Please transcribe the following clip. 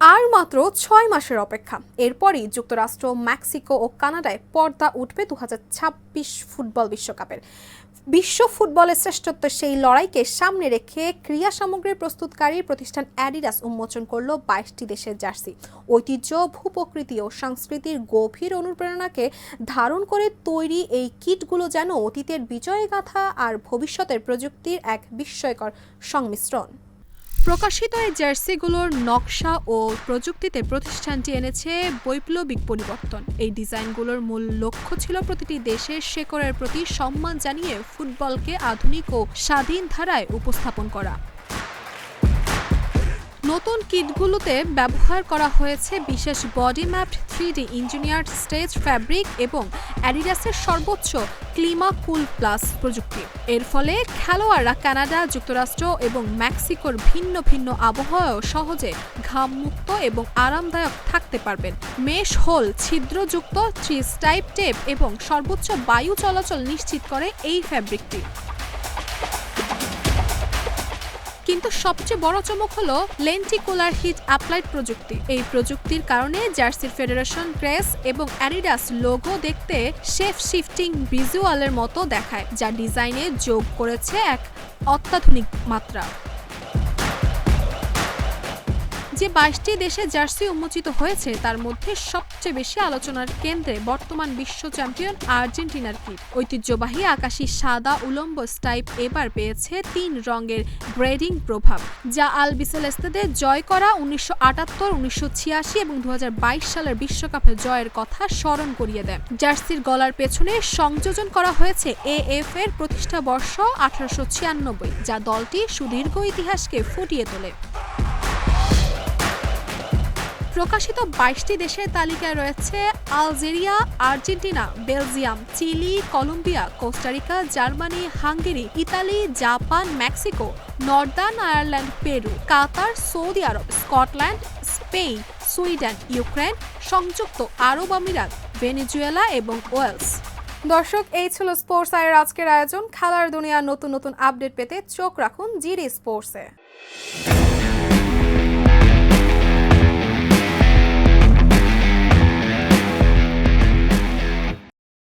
আর মাত্র ছয় মাসের অপেক্ষা। এরপরই যুক্তরাষ্ট্র, মেক্সিকো ও কানাডায় পর্দা উঠবে দু হাজার ছাব্বিশ ফুটবল বিশ্বকাপের। বিশ্ব ফুটবলের শ্রেষ্ঠত্বের সেই লড়াইকে সামনে রেখে ক্রীড়া সামগ্রীর প্রস্তুতকারী প্রতিষ্ঠান অ্যাডিডাস উন্মোচন করল বাইশটি দেশের জার্সি। ঐতিহ্য, ভূপ্রকৃতি ও সংস্কৃতির গভীর অনুপ্রেরণাকে ধারণ করে তৈরি এই কিটগুলো যেন অতীতের বিজয়গাথা আর ভবিষ্যতের প্রযুক্তির এক বিস্ময়কর সংমিশ্রণ। প্রকাশিত এই জার্সিগুলোর নকশা ও প্রযুক্তিতে প্রতিষ্ঠানটি এনেছে বৈপ্লবিক পরিবর্তন। এই ডিজাইনগুলোর মূল লক্ষ্য ছিল প্রতিটি দেশের শেকড়ের প্রতি সম্মান জানিয়ে ফুটবলকে আধুনিক ও স্বাধীন ধারায় উপস্থাপন করা। নতুন কিটগুলোতে ব্যবহার করা হয়েছে বিশেষ body mapped three D engineered stage fabric এবং অ্যাডিডাসের সর্বোচ্চ ক্লিমা কুল প্লাস প্রযুক্তি। এর ফলে খেলোয়াড়রা কানাডা, যুক্তরাষ্ট্র এবং মেক্সিকোর ভিন্ন ভিন্ন আবহাওয়াও সহজে ঘামমুক্ত এবং আরামদায়ক থাকতে পারবেন। মেশ হোল, ছিদ্রযুক্ত থ্রি স্টাইপ টেপ এবং সর্বোচ্চ বায়ু চলাচল নিশ্চিত করে এই ফ্যাব্রিকটি। কিন্তু সবচেয়ে বড় চমক হলো লেন্টিকুলার হিট অ্যাপ্লাইড প্রযুক্তি। এই প্রযুক্তির কারণে জার্সির ফেডারেশন, ক্রেস এবং অ্যাডিডাস লোগো দেখতে শেফ শিফটিং ভিজুয়ালের মতো দেখায়, যা ডিজাইনে যোগ করেছে এক অত্যাধুনিক মাত্রা। যে বাইশটি দেশে জার্সি উন্মোচিত হয়েছে, তার মধ্যে সবচেয়ে বেশি আলোচনার কেন্দ্রে বর্তমান বিশ্ব চ্যাম্পিয়ন আর্জেন্টিনার কিট ঐতিহ্যবাহী আকাশী, সাদা, উলম্ব স্টাইপ এবার পেয়েছে তিন রঙের গ্রেডিং প্রভাব, যা আলবিসেলেস্তেদের জয় করা উনিশশো আটাত্তর, উনিশশো ছিয়াশি এবং দু হাজার বাইশ সালের বিশ্বকাপে জয়ের কথা স্মরণ করিয়ে দেয়। জার্সির গলার পেছনে সংযোজন করা হয়েছে এএফ এর প্রতিষ্ঠা বর্ষ আঠারোশো ছিয়ানব্বই, যা দলটির সুদীর্ঘ ইতিহাসকে ফুটিয়ে তোলে। প্রকাশিত বাইশটি দেশের তালিকায় রয়েছে Algeria, Argentina, Belgium, Chile, Colombia, Costa Rica, Germany, Hungary, Italy, Japan, Mexico, Northern Ireland, Peru, Qatar, Saudi Arab, Scotland, Spain, Sweden, Ukraine, সংযুক্ত আরব আমিরাত, ভেনেজুয়েলা এবং ওয়েলস। দর্শক, এই ছিল স্পোর্টস আয়ের আজকের আয়োজন। খেলার দুনিয়ার নতুন নতুন আপডেট পেতে চোখ রাখুন জিডি স্পোর্টসে।